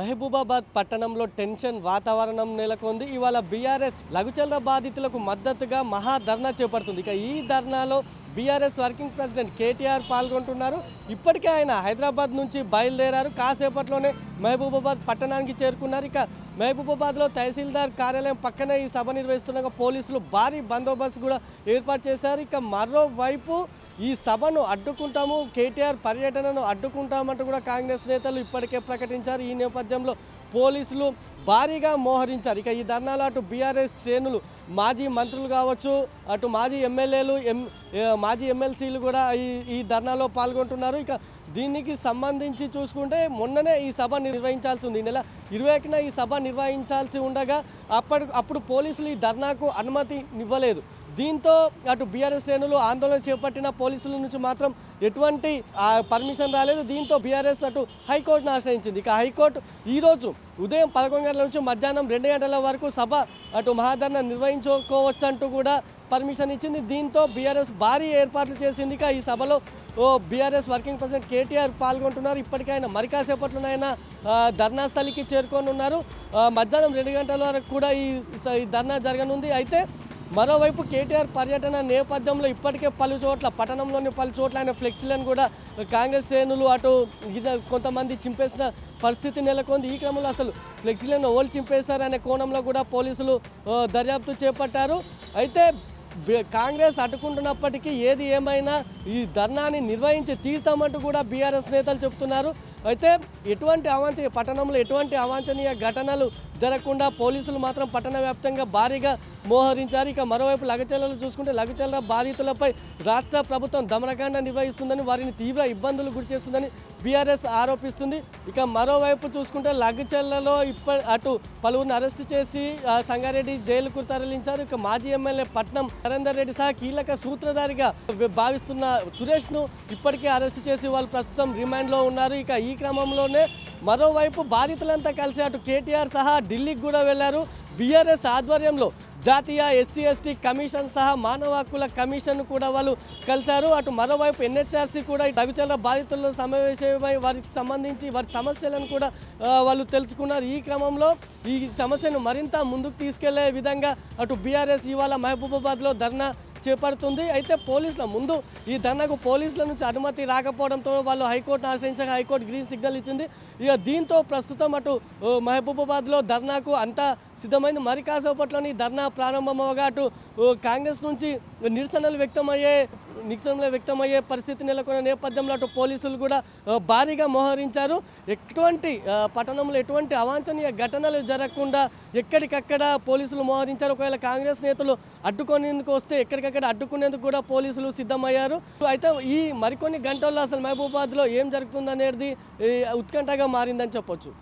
మహబూబాబాద్ పట్టణంలో టెన్షన్ వాతావరణం నెలకొంది. ఇవాళ బీఆర్ఎస్ లఘుచంద్ర బాధితులకు మద్దతుగా మహా ధర్నా చేపడుతుంది. ఇక ఈ ధర్నాలో బీఆర్ఎస్ వర్కింగ్ ప్రెసిడెంట్ కేటీఆర్ పాల్గొంటున్నారు. ఇప్పటికే ఆయన హైదరాబాద్ నుంచి బయలుదేరారు. కాసేపట్లోనే మహబూబాబాద్ పట్టణానికి చేరుకున్నారు. ఇక మహబూబాబాద్లో తహసీల్దార్ కార్యాలయం పక్కనే ఈ సభ నిర్వహిస్తుండగా పోలీసులు భారీ బందోబస్తు కూడా ఏర్పాటు చేశారు. ఇక మరోవైపు ఈ సభను అడ్డుకుంటాము కేటీఆర్ పర్యటనను అడ్డుకుంటామంటూ కూడా కాంగ్రెస్ నేతలు ఇప్పటికే ప్రకటించారు. ఈ నేపథ్యంలో పోలీసులు భారీగా మోహరించారు. ఇక ఈ ధర్నాలు అటు బీఆర్ఎస్ శ్రేణులు మాజీ మంత్రులు కావచ్చు అటు మాజీ ఎమ్మెల్యేలు ఎం మాజీ ఎమ్మెల్సీలు కూడా ఈ ఈ ధర్నాలో పాల్గొంటున్నారు. ఇక దీనికి సంబంధించి చూసుకుంటే మొన్ననే ఈ సభ నిర్వహించాల్సి ఉంది. ఈ నెల ఇరవై ఒకటిన ఈ సభ నిర్వహించాల్సి ఉండగా అప్పటి అప్పుడు పోలీసులు ఈ ధర్నాకు అనుమతి ఇవ్వలేదు. దీంతో అటు బీఆర్ఎస్ శ్రేణులు ఆందోళన చేపట్టిన పోలీసుల నుంచి మాత్రం ఎటువంటి పర్మిషన్ రాలేదు. దీంతో బీఆర్ఎస్ అటు హైకోర్టును ఆశ్రయించింది. ఇక హైకోర్టు ఈరోజు ఉదయం పదకొండు గంటల నుంచి మధ్యాహ్నం రెండు గంటల వరకు సభ అటు మహాధరణ నిర్వహించుకోవచ్చు అంటూ కూడా పర్మిషన్ ఇచ్చింది. దీంతో బీఆర్ఎస్ భారీ ఏర్పాట్లు చేసింది. ఇక ఈ సభలో ఓ బీఆర్ఎస్ వర్కింగ్ ప్రెసిడెంట్ కేటీఆర్ పాల్గొంటున్నారు. ఇప్పటికైనా ఆయన మరి ఆయన ధర్నా స్థలికి చేరుకొని ఉన్నారు మధ్యాహ్నం రెండు గంటల వరకు కూడా ఈ స- ఈ ధర్నా జరగనుంది. అయితే మరోవైపు కేటీఆర్ పర్యటన నేపథ్యంలో ఇప్పటికే పలు చోట్ల పట్టణంలోని పలు చోట్ల ఆయన ఫ్లెక్సీలను కూడా కాంగ్రెస్ శ్రేణులు అటు కొంతమంది చింపేసిన పరిస్థితి నెలకొంది. ఈ క్రమంలో అసలు ఫ్లెక్సీలను ఓల్డ్ చింపేశారు అనే కోణంలో కూడా పోలీసులు దర్యాప్తు చేపట్టారు. అయితే కాంగ్రెస్ అడ్డుకుంటున్నప్పటికీ ఏది ఏమైనా ఈ ధర్నాని నిర్వహించి తీర్థమంటూ కూడా బీఆర్ఎస్ నేతలు చెప్తున్నారు. అయితే ఎటువంటి అవాంఛనీయ పట్టణంలో ఎటువంటి అవాంఛనీయ ఘటనలు జరగకుండా పోలీసులు మాత్రం పట్టణ వ్యాప్తంగా భారీగా మోహరించారు. ఇక మరోవైపు లగచర్యలు చూసుకుంటే లగచర్ల బాధితులపై రాష్ట్ర ప్రభుత్వం దమనకాండ నిర్వహిస్తుందని వారిని తీవ్ర ఇబ్బందులు గురి చేస్తుందని బీఆర్ఎస్ ఆరోపిస్తుంది. ఇక మరోవైపు చూసుకుంటే లగచర్లలో ఇప్ప అటు పలువురిని అరెస్ట్ చేసి సంగారెడ్డి జైలుకు తరలించారు. ఇక మాజీ ఎమ్మెల్యే పట్నం నరేందర్ రెడ్డి సహా కీలక సూత్రధారిగా భావిస్తున్న సురేష్ను ఇప్పటికే అరెస్ట్ చేసి వాళ్ళు ప్రస్తుతం రిమాండ్లో ఉన్నారు. ఇక ఈ క్రమంలోనే మరోవైపు బాధితులంతా కలిసి అటు కేటీఆర్ సహా ఢిల్లీకి కూడా వెళ్ళారు బీఆర్ఎస్ ఆధ్వర్యంలో జాతీయ ఎస్సీ ఎస్టీ కమిషన్ సహా మానవ హక్కుల కమిషన్ కూడా వాళ్ళు కలిశారు. అటు మరోవైపు ఎన్హెచ్ఆర్సీ కూడా ఈ తగుచల బాధితుల్లో సమావేశమై వారికి సంబంధించి వారి సమస్యలను కూడా వాళ్ళు తెలుసుకున్నారు. ఈ క్రమంలో ఈ సమస్యను మరింత ముందుకు తీసుకెళ్ళే విధంగా అటు బీఆర్ఎస్ ఇవాళ మహబూబాబాద్లో ధర్నా చేపడుతుంది. అయితే పోలీసుల ముందు ఈ ధర్నాకు పోలీసుల నుంచి అనుమతి రాకపోవడంతో వాళ్ళు హైకోర్టును ఆశ్రయించగా హైకోర్టు గ్రీన్ సిగ్నల్ ఇచ్చింది. ఇక దీంతో ప్రస్తుతం అటు మహబూబాబాద్లో ధర్నాకు అంతా సిద్ధమైంది. మరి కాసేపట్లోని ధర్నా ప్రారంభమవగా అటు కాంగ్రెస్ నుంచి నిరసనలు వ్యక్తమయ్యే నిరసనలు వ్యక్తమయ్యే పరిస్థితి నెలకొన్న నేపథ్యంలో అటు పోలీసులు కూడా భారీగా మోహరించారు. ఎటువంటి పట్టణంలో ఎటువంటి అవాంఛనీయ ఘటనలు జరగకుండా ఎక్కడికక్కడ పోలీసులు మోహరించారు. ఒకవేళ కాంగ్రెస్ నేతలు అడ్డుకునేందుకు వస్తే ఎక్కడికక్కడ అడ్డుకునేందుకు కూడా పోలీసులు సిద్ధమయ్యారు. అయితే ఈ మరికొన్ని గంటల్లో అసలు మహబూబాద్లో ఏం జరుగుతుందనేది ఉత్కంఠగా మారిందని చెప్పొచ్చు.